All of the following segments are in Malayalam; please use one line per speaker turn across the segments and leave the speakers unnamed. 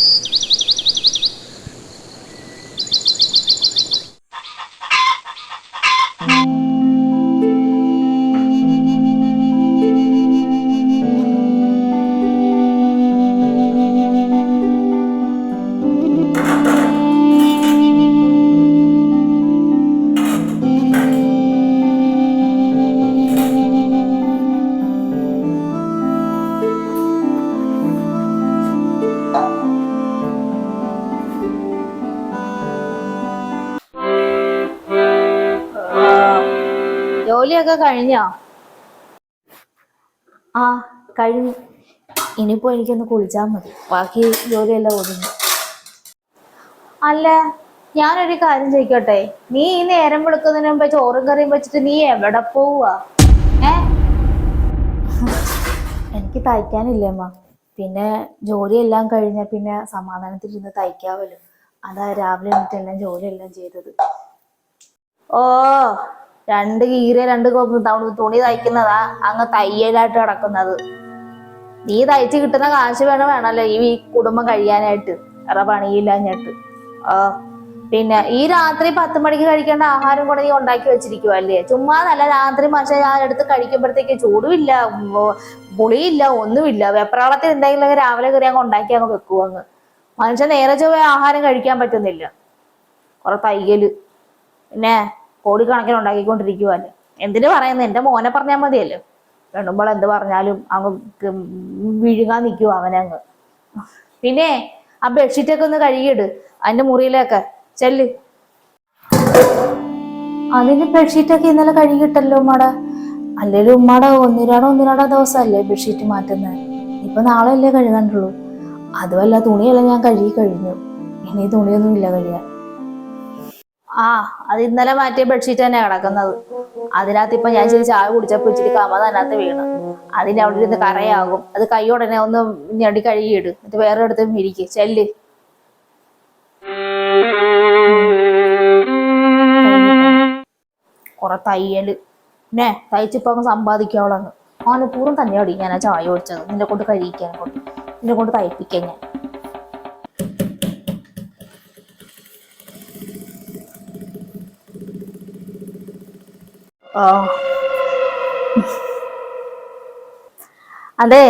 あ。കഴിഞ്ഞോ? ആ കഴിഞ്ഞു. ഇനിയിപ്പോ എനിക്കൊന്ന് കുളിച്ചാൽ മതി. ബാക്കി ജോലിയെല്ലാം ഒതുങ്ങി. അല്ല ഞാനൊരു കാര്യം ചോദിക്കട്ടെ? നീ ഈ നേരം വിളിക്കുന്നതിന് മുമ്പ് ചോറും കറിയും വെച്ചിട്ട് നീ എവിടെ പോവാ ഏ? എനിക്ക് തയ്ക്കാനില്ലേ അമ്മ. പിന്നെ ജോലിയെല്ലാം കഴിഞ്ഞ പിന്നെ സമാധാനത്തിലിരുന്ന് തയ്ക്കാവല്ലോ. അതാ രാവിലെ എന്നിട്ടെല്ലാം ജോലിയെല്ലാം ചെയ്തത്. ഓ രണ്ട് കീര രണ്ട് തുണി തയ്ക്കുന്നതാ അങ്ങ് തയ്യലായിട്ട് കിടക്കുന്നത് നീ തയ്ച്ച് കിട്ടുന്ന കാശ് വേണം വേണമല്ലോ ഈ കുടുംബം കഴിയാനായിട്ട്. വേറെ പണിയില്ലാഞ്ഞിട്ട്. ആ പിന്നെ ഈ രാത്രി പത്ത് മണിക്ക് കഴിക്കേണ്ട ആഹാരം കൂടെ നീ ഉണ്ടാക്കി വെച്ചിരിക്കുവല്ലേ? ചുമ്മാ നല്ല രാത്രി പക്ഷെ ഞാൻ എടുത്ത് കഴിക്കുമ്പോഴത്തേക്ക് ചൂടുമില്ല പുളിയില്ല ഒന്നുമില്ല. വെപ്രാളത്തിൽ എന്തെങ്കിലും രാവിലെ കയറി അങ്ങ് ഉണ്ടാക്കി അങ്ങ് വെക്കുവോ അങ്ങ് മനുഷ്യൻ നേരെ ചൊവ്വേ ആഹാരം കഴിക്കാൻ പറ്റുന്നില്ല. കുറെ തയ്യൽ. പിന്നെ കോടിക്കണക്കിന് ഉണ്ടാക്കിക്കൊണ്ടിരിക്കുവല്ലേ എന്തിനു പറയുന്നത് എന്റെ മോനെ പറഞ്ഞാൽ മതിയല്ലോ. പെണ്ണുമ്പോൾ എന്ത് പറഞ്ഞാലും അങ്ങ് വിഴുങ്ങാൻ നിൽക്കുവോ അവനങ്ങ് പിന്നെ ആ ബെഡ്ഷീറ്റൊക്കെ ഒന്ന് കഴുകിയിട്. അതിന്റെ മുറിയിലൊക്കെ. ചെല്ല്. അതിന്റെ ബെഡ്ഷീറ്റൊക്കെ ഇന്നലെ കഴുകിയിട്ടല്ലോ ഉമ്മാട. അല്ലേലും ഉമ്മാട ഒന്നിരാടോ ഒന്നിരാടോ ദിവസമല്ലേ ബെഡ്ഷീറ്റ് മാറ്റുന്നത് ഇപ്പൊ നാളെ അല്ലേ കഴുകാണ്ടുള്ളൂ അതുമല്ല തുണിയെല്ലാം ഞാൻ കഴുകി കഴിഞ്ഞു. ഇനി തുണിയൊന്നും ഇല്ല കഴിയാൻ ആ അത് ഇന്നലെ മാറ്റിയ ബെഡ്ഷീറ്റ് തന്നെ കിടക്കുന്നത്. അതിനകത്ത് ഇപ്പൊ ഞാൻ ഇച്ചിരി ചായ കുടിച്ചപ്പോ ഇച്ചിരി കമ അതിനകത്ത് വീണ്. അതിന്റെ അവിടെ ഇരുന്ന് കറയാകും അത് കൈയോടനെ ഒന്ന് ഞെടി കഴുകിയിട് എന്നിട്ട് വേറെ അടുത്ത് ഇരിക്കും. ചെല്ല്. കുറെ തയ്യൽ. പിന്നെ തയ്ച്ചിപ്പോ അങ്ങ് സമ്പാദിക്കാവളങ്ങ് മനഃപൂർവം തന്നെയാടി ഞാൻ ആ ചായ ഒഴിച്ചത് നിന്നെ കൊണ്ട് കഴിക്കാൻ കൊണ്ട്. നിന്നെ കൊണ്ട് തയ്പ്പിക്കാൻ ഞാൻ. അതെ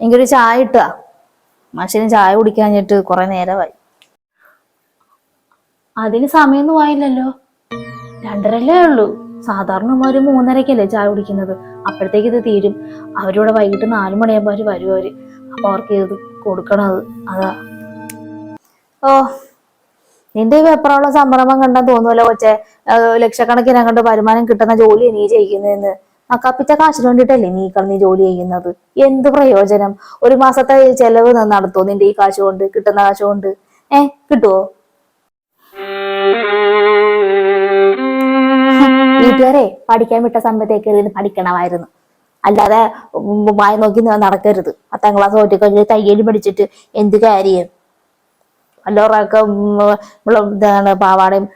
എനിക്കൊരു ചായ ഇട്ടുക മനുഷ്യന് ചായ കുടിക്കാൻ കഴിഞ്ഞിട്ട് കുറെ നേരമായി. അതിന് സമയമൊന്നും ആയില്ലല്ലോ. രണ്ടരല്ലേ ഉള്ളൂ. സാധാരണ ഒരു മൂന്നരക്കല്ലേ ചായ കുടിക്കുന്നത്. അപ്പോഴത്തേക്ക് ഇത് തീരും. അവരിവിടെ വൈകിട്ട് നാലു മണിയാകുമ്പോൾ അവർ വരും അവർ അപ്പൊ അവർക്ക് ഇത് കൊടുക്കണത്. അതാ. ഓ നിന്റെ ഈ പേപ്പറുള്ള സംരംഭം കണ്ടാൽ തോന്നുമല്ലോ കൊച്ചെ? ലക്ഷക്കണക്കിന് അങ്ങോട്ട് വരുമാനം കിട്ടുന്ന ജോലി നീ ചെയ്യുന്നതെന്ന് നക്കാപ്പിച്ച കാശിന് വേണ്ടിട്ടല്ലേ നീ കിടന്ന് ജോലി ചെയ്യുന്നത്? എന്ത് പ്രയോജനം? ഒരു മാസത്തെ ചെലവ് നടത്തോ നിന്റെ ഈ കാശ് കൊണ്ട് കിട്ടുന്ന കാശ് കൊണ്ട്? ഏ കിട്ടുവോ? വീട്ടുകാരെ പഠിക്കാൻ വിട്ട സമയത്തേക്ക് ഇതിന് പഠിക്കണമായിരുന്നു. അല്ലാതെ വായി നോക്കി നടക്കരുത്. പത്താം ക്ലാസ് തോറ്റിക്കഴിഞ്ഞ് തയ്യൽ പഠിച്ചിട്ട് എന്ത് കാര്യം? വല്ലവരൊക്കെ ഇതാണ് പാവാടയും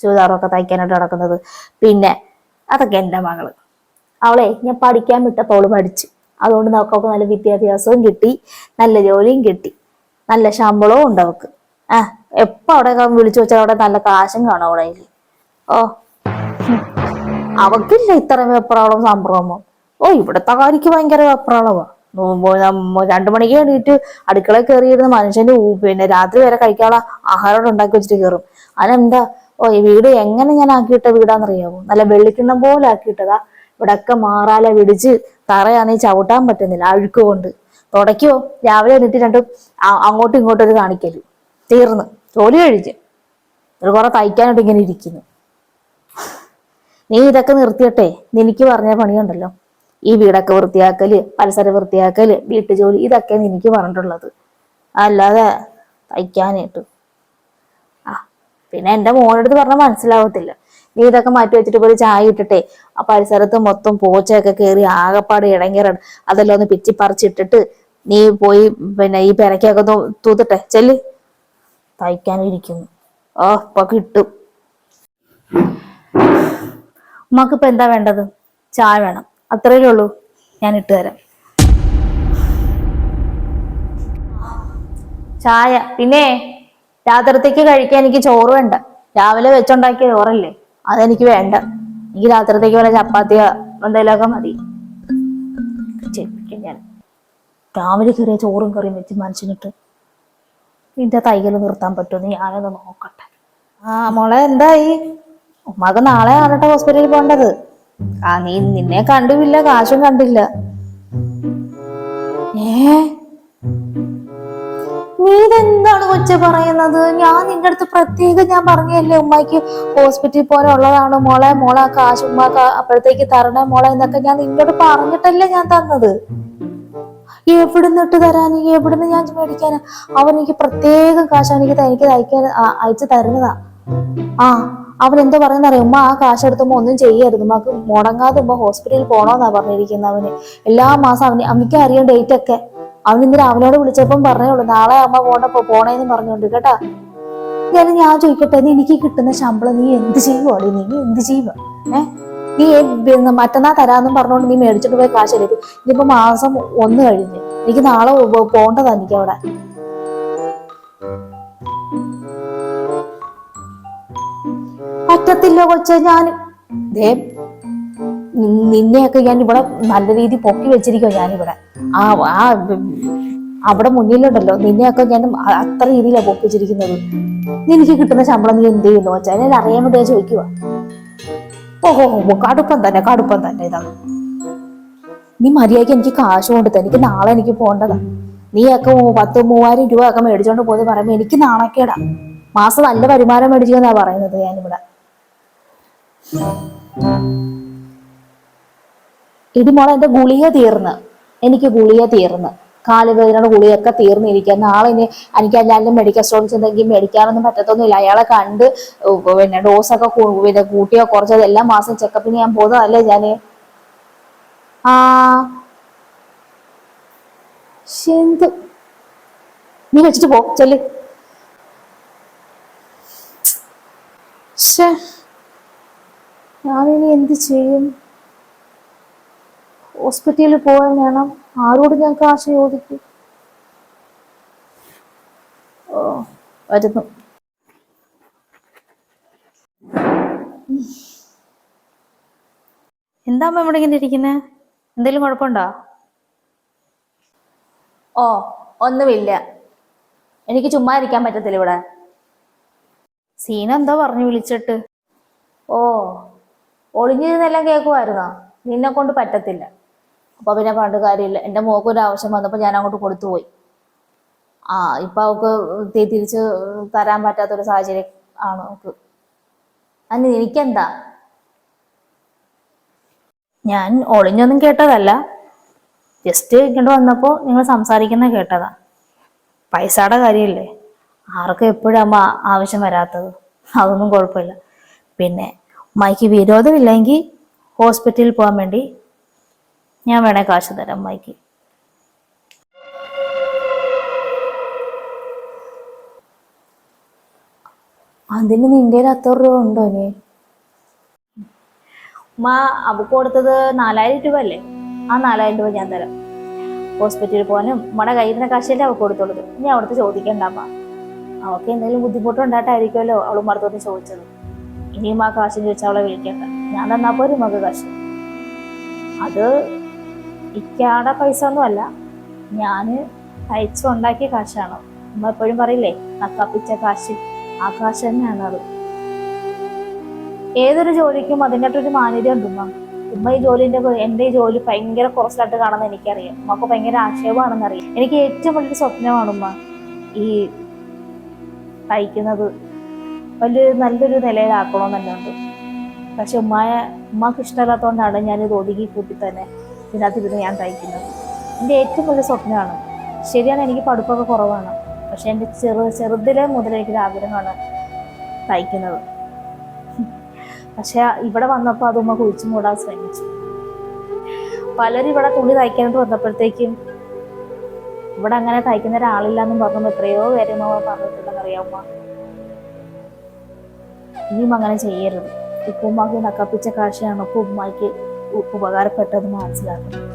ചുരിദാറും ഒക്കെ തയ്ക്കാനായിട്ട് നടക്കുന്നത്. പിന്നെ അതൊക്കെ എന്റെ മകൾ. അവളെ ഞാൻ പഠിക്കാൻ വിട്ടപ്പോൾ അവൾ പഠിച്ചു. അതുകൊണ്ട് നമുക്കൊക്കെ നല്ല വിദ്യാഭ്യാസവും കിട്ടി നല്ല ജോലിയും കിട്ടി നല്ല ശമ്പളവും ഉണ്ട് അവൾക്ക്. ആ എപ്പോ അവിടെ വിളിച്ചു വെച്ചാൽ അവിടെ നല്ല കാശും കാണും അവിടെ ഓ അവക്കില്ല ഇത്ര വെപ്രാളം സംഭ്രമം. ഓ ഇവിടുത്തെ കാര്യക്ക് ഭയങ്കര ഉം, രണ്ടു മണിക്ക് എണീറ്റ് അടുക്കള കയറിയിരുന്ന മനുഷ്യന്റെ പിന്നെ രാത്രി വരെ കഴിക്കാനുള്ള ആഹാരം ഉണ്ടാക്കി വെച്ചിട്ട് കയറും അതെന്താ ഓ ഈ വീട് എങ്ങനെ ഞാൻ ആക്കിയിട്ട വീടാന്നറിയാവോ? നല്ല വെള്ളിക്കിണ്ണം പോലെ ആക്കിയിട്ടതാ. ഇവിടൊക്കെ മാറാല വിടിച്ച് തറയാണെങ്കിൽ ചവിട്ടാൻ പറ്റുന്നില്ല അഴുക്ക് കൊണ്ട് തുടയ്ക്കോ. രാവിലെ എന്നിട്ട് രണ്ടും അങ്ങോട്ടും ഇങ്ങോട്ടും ഒരു കാണിക്കൽ. തീർന്ന്. ജോലി കഴിച്ച് ഒരു കുറെ തയ്ക്കാനായിട്ട് ഇങ്ങനെ ഇരിക്കുന്നു. നീ ഇതൊക്കെ നിർത്തിയട്ടെ. നിനക്ക് പറഞ്ഞ പണിയുണ്ടല്ലോ. ഈ വീടൊക്കെ വൃത്തിയാക്കൽ പരിസരം വൃത്തിയാക്കൽ വീട്ടുജോലി ഇതൊക്കെയാണ് എനിക്ക് പറഞ്ഞിട്ടുള്ളത്. അല്ലാതെ തയ്ക്കാനായിട്ട്. ആ പിന്നെ എന്റെ മോനടുത്ത് പറഞ്ഞാൽ മനസ്സിലാവത്തില്ല. നീ ഇതൊക്കെ മാറ്റി വെച്ചിട്ട് പോയി ചായ ഇട്ടിട്ടെ ആ പരിസരത്ത് മൊത്തം പോച്ചയൊക്കെ കയറി ആകപ്പാട് ഇടങ്ങേറ അതെല്ലാം ഒന്ന് പിച്ചിപ്പറിച്ചിട്ടിട്ട് നീ പോയി പിന്നെ ഈ പെരക്കൊക്കെ തൂത്തിട്ടെ. ചെല്ല്. തയ്ക്കാനിരിക്കുന്നു. ഓ ഇപ്പൊ കിട്ടും. ഉമ്മക്കിപ്പോ എന്താ വേണ്ടത്? ചായ വേണം. അത്രയേ ഉള്ളൂ. ഞാൻ ഇട്ട് തരാം. ചായ. പിന്നെ രാത്രിത്തേക്ക് കഴിക്കാൻ എനിക്ക് ചോറ് വേണ്ട. രാവിലെ വെച്ചുണ്ടാക്കിയ ചോറല്ലേ? അതെനിക്ക് വേണ്ട. എനിക്ക് രാത്രിത്തേക്ക് വല്ല ചപ്പാത്തിയോ എന്തെങ്കിലുമൊക്കെ മതി. ചെപ്പിക്കും ഞാൻ. രാവിലെ കയറിയ ചോറും കറിയും വെച്ച് മനസ്സിനിട്ട് നിന്റെ തൈകൾ നിർത്താൻ പറ്റുമെന്ന് ഞാനൊന്ന് നോക്കട്ടെ. ആ മോളെ എന്തായി? ഉമ്മാക്ക് നാളെ ആണട്ടെ ഹോസ്പിറ്റലിൽ പോകേണ്ടത്. ആ നീ നിന്നെ കണ്ടുമില്ല കാശും കണ്ടില്ല. ഏ? നീ ഇതെന്താണ് കൊച്ച പറയുന്നത്? ഞാൻ നിന്റെ അടുത്ത് പ്രത്യേകം ഞാൻ പറഞ്ഞല്ലേ ഉമ്മയ്ക്ക് ഹോസ്പിറ്റലിൽ പോലെ ഉള്ളതാണ് മോളെ മോളെ കാശ് ഉമ്മ അപ്പോഴത്തേക്ക് തരണേ മോളെ എന്നൊക്കെ ഞാൻ നിന്നോട് പറഞ്ഞിട്ടല്ലേ ഞാൻ തന്നത്. എവിടുന്ന് ഇട്ട് തരാൻ എവിടുന്ന് ഞാൻ മേടിക്കാനാ? അവൻ എനിക്ക് പ്രത്യേകം കാശ് എനിക്ക് എനിക്ക് തയ്ക്കാൻ അയച്ചു തരുന്നതാ. ആ അവൻ എന്തോ പറയുന്ന അറിയാം ഉമ്മ ആ കാശ് എടുത്തുമ്പോ ഒന്നും ചെയ്യരുത്. ഉമ്മക്ക് മുടങ്ങാതെ ഉമ്മ ഹോസ്പിറ്റലിൽ പോണോന്നാ പറഞ്ഞിരിക്കുന്നത് അവന്. എല്ലാ മാസം അവന് അവനിക്ക് അറിയാം ഡേറ്റ് ഒക്കെ. അവൻ ഇന്ന് രാവിലോട് വിളിച്ചപ്പം പറഞ്ഞോളൂ നാളെ അമ്മ പോണ്ടപ്പോ പോണേന്ന് പറഞ്ഞോണ്ട് കേട്ടാ. ഞാൻ ഞാൻ ചോദിക്കട്ടെ നീ എനിക്ക് കിട്ടുന്ന ശമ്പളം നീ എന്ത് ചെയ്യുവാടി? നീ എന്ത് ചെയ്യുക ഏ? നീ മറ്റന്നാ തരാന്നും പറഞ്ഞോണ്ട് നീ മേടിച്ചിട്ട് പോയി കാശ് എടുക്കും. ഇതിപ്പോ മാസം ഒന്ന് കഴിഞ്ഞ്. എനിക്ക് നാളെ പോകേണ്ടതാണ് എനിക്ക് അവിടെ. പറ്റത്തില്ല കൊച്ച ഞാൻ ദേ നിന്നെയൊക്കെ ഞാൻ ഇവിടെ നല്ല രീതി പൊക്കി വെച്ചിരിക്കോ ഞാനിവിടെ. ആ ആ അവിടെ മുന്നിലുണ്ടല്ലോ. നിന്നെയൊക്കെ ഞാൻ അത്ര രീതിയിലാണ് പൊക്കി വെച്ചിരിക്കുന്നത് നിനക്ക് കിട്ടുന്ന ശമ്പളം നീ എന്ത് ചെയ്യുന്നു വെച്ചാൽ ഞാൻ അറിയാൻ വേണ്ടി ഞാൻ ചോദിക്കുക ഓഹോ കടുപ്പം തന്നെ കടുപ്പം തന്നെ ഇതാണ് നീ മര്യാദയ്ക്ക് എനിക്ക് കാശ് കൊണ്ട് തന്നെ എനിക്ക് നാളെ എനിക്ക് പോകേണ്ടതാ. നീയൊക്കെ പത്ത് മൂവായിരം രൂപ ഒക്കെ മേടിച്ചോണ്ട് പോയത് പറയുമ്പോ എനിക്ക് നാണക്കേടാ. മാസം നല്ല വരുമാനം മേടിച്ചെന്നാ പറയുന്നത് ഞാനിവിടെ. ഇടി മോളെ എന്റെ ഗുളിക തീർന്ന്? എനിക്ക് ഗുളിക തീർന്ന്. കാലുവേദനയുടെ ഗുളിയൊക്കെ തീർന്നിരിക്കുക നാളെ ഇനി എനിക്ക് എല്ലാവരും മെഡിക്കൽ സ്റ്റോറിൽ ചെന്നെങ്കിൽ മേടിക്കാനൊന്നും പറ്റത്തൊന്നുമില്ല. അയാളെ കണ്ട് പിന്നെ ഡോസൊക്കെ പിന്നെ കൂട്ടിയോ കുറച്ചോ എല്ലാ മാസം ചെക്കപ്പിന് ഞാൻ പോകുന്നതല്ലേ ഞാൻ? ആ. എന്ത് നീ വെച്ചിട്ട് പോ. ചെല്ല്. ശ്ശെ, ഞാനിനി എന്ത് ചെയ്യും? ഹോസ്പിറ്റലിൽ പോകാൻ വേണം. ആരോട് ഞാൻ കാശ് ചോദിക്കും? ഓ വരുന്നു. എന്താ അമ്മ ഇവിടെ ഇങ്ങനെ ഇരിക്കുന്നത് എന്തെങ്കിലും കുഴപ്പമുണ്ടോ? ഓ ഒന്നുമില്ല. എനിക്ക് ചുമ്മാ ഇരിക്കാൻ പറ്റത്തില്ല ഇവിടെ. സീന എന്തോ പറഞ്ഞു വിളിച്ചിട്ട്. ഓ ഒളിഞ്ഞിരുന്നെല്ലാം കേൾക്കുമായിരുന്നോ നിന്നെ കൊണ്ട് പറ്റത്തില്ല. അപ്പൊ പിന്നെ പണ്ട് കാര്യമില്ല. എന്റെ മോക്ക് ഒരു ആവശ്യം വന്നപ്പോൾ ഞാൻ അങ്ങോട്ട് കൊടുത്തു പോയി. ആ ഇപ്പൊ അവക്ക് തിരിച്ച് തരാൻ പറ്റാത്തൊരു സാഹചര്യം ആണ് അവക്ക്. അന്ന് എനിക്കെന്താ ഞാൻ ഒളിഞ്ഞൊന്നും കേട്ടതല്ല. ജസ്റ്റ് ഇങ്ങോട്ട് വന്നപ്പോൾ നിങ്ങൾ സംസാരിക്കുന്ന കേട്ടതാ. പൈസയുടെ കാര്യമില്ലേ? ആർക്കും എപ്പോഴും അമ്മ ആവശ്യം വരാത്തത്? അതൊന്നും കുഴപ്പമില്ല. പിന്നെ അമ്മായിക്ക് വിരോധമില്ലെങ്കിൽ ഹോസ്പിറ്റലിൽ പോകാൻ വേണ്ടി ഞാൻ വേണേ കാശ് തരാം അമ്മായിക്ക് അതിന് നിന്റെ അത്ര രൂപ ഉണ്ടോ നീ ഉമ്മ അവക്ക് കൊടുത്തത് നാലായിരം രൂപ അല്ലേ? ആ നാലായിരം രൂപ ഞാൻ തരാം. ഹോസ്പിറ്റലിൽ പോകാനും ഉമ്മയുടെ കയ്യിൽ നിന്ന് കാശല്ലേ അവ കൊടുത്തോളത് ഇനി അവിടുത്തെ ചോദിക്കണ്ടാമ്മ അവക്ക് എന്തെങ്കിലും ബുദ്ധിമുട്ടുണ്ടായിട്ടായിരിക്കുമല്ലോ അവൾ മറുത്തോട്ട് ചോദിച്ചത്. ഇനിയും ആ കാശ് ചോദിച്ചാൽ അവളെ വിളിക്കട്ടെ ഞാൻ തന്നാ പോരും മക കാശ്. അത് ഇക്കാടെ പൈസ ഒന്നുമല്ല ഞാൻ തയ്ച്ചുണ്ടാക്കിയ കാശാണ്. നമ്മൾ എപ്പോഴും പറയില്ലേ നക്കാപ്പിച്ച കാശ് ആ കാശ് തന്നെയാണ് അത്. ഏതൊരു ജോലിക്കും അതിന്റെയൊരു മാന്യത ഉണ്ട് ഉമ്മ. ഈ ജോലിന്റെ എന്റെ ഈ ജോലി ഭയങ്കര കുറച്ചിലായിട്ട് കാണുന്ന എനിക്കറിയാം. ഉമ്മക്ക് ഭയങ്കര ആക്ഷേപമാണെന്ന് അറിയാം എനിക്ക് ഏറ്റവും വലിയൊരു സ്വപ്നമാണ് ഉമ്മ ഈ തയ്ക്കുന്നത്. വലിയൊരു നല്ലൊരു നിലയിലാക്കണം തന്നെ ഉണ്ട് പക്ഷെ ഉമ്മായ ഉമ്മാക്ക് ഇഷ്ടമില്ലാത്തതുകൊണ്ടാണ് ഞാൻ ഇത് ഒതുങ്ങി കൂട്ടി തന്നെ ഇതിനകത്ത് ഇരുന്ന് ഞാൻ തയ്ക്കുന്നത്. എന്റെ ഏറ്റവും വലിയ സ്വപ്നമാണ്. ശരിയാണ് എനിക്ക് പഠിപ്പൊക്കെ കുറവാണ്. പക്ഷെ എന്റെ ചെറു ചെറുതിലെ മുതൽ ആഗ്രഹമാണ് തയ്ക്കുന്നത്. പക്ഷെ ഇവിടെ വന്നപ്പോൾ അത് ഉമ്മ കുഴിച്ചു മൂടാൻ ശ്രമിച്ചു. പലരും ഇവിടെ തുണി തയ്ക്കാനായിട്ട് വന്നപ്പോഴത്തേക്കും ഇവിടെ അങ്ങനെ തയ്ക്കുന്ന ഒരാളില്ല എന്നും പറഞ്ഞു എത്രയോ പേരെ ഉമ്മ പറഞ്ഞിട്ടുണ്ടെന്ന് അറിയാവുമ്മ ഇനിയും അങ്ങനെ ചെയ്യരുത്. ഇപ്പൊ ഉമ്മാക്ക് നക്കപ്പിച്ച കാഴ്ചയാണ് ഇപ്പൊ ഉപകാരപ്പെട്ടത് മനസ്സിലാക്കുന്നത്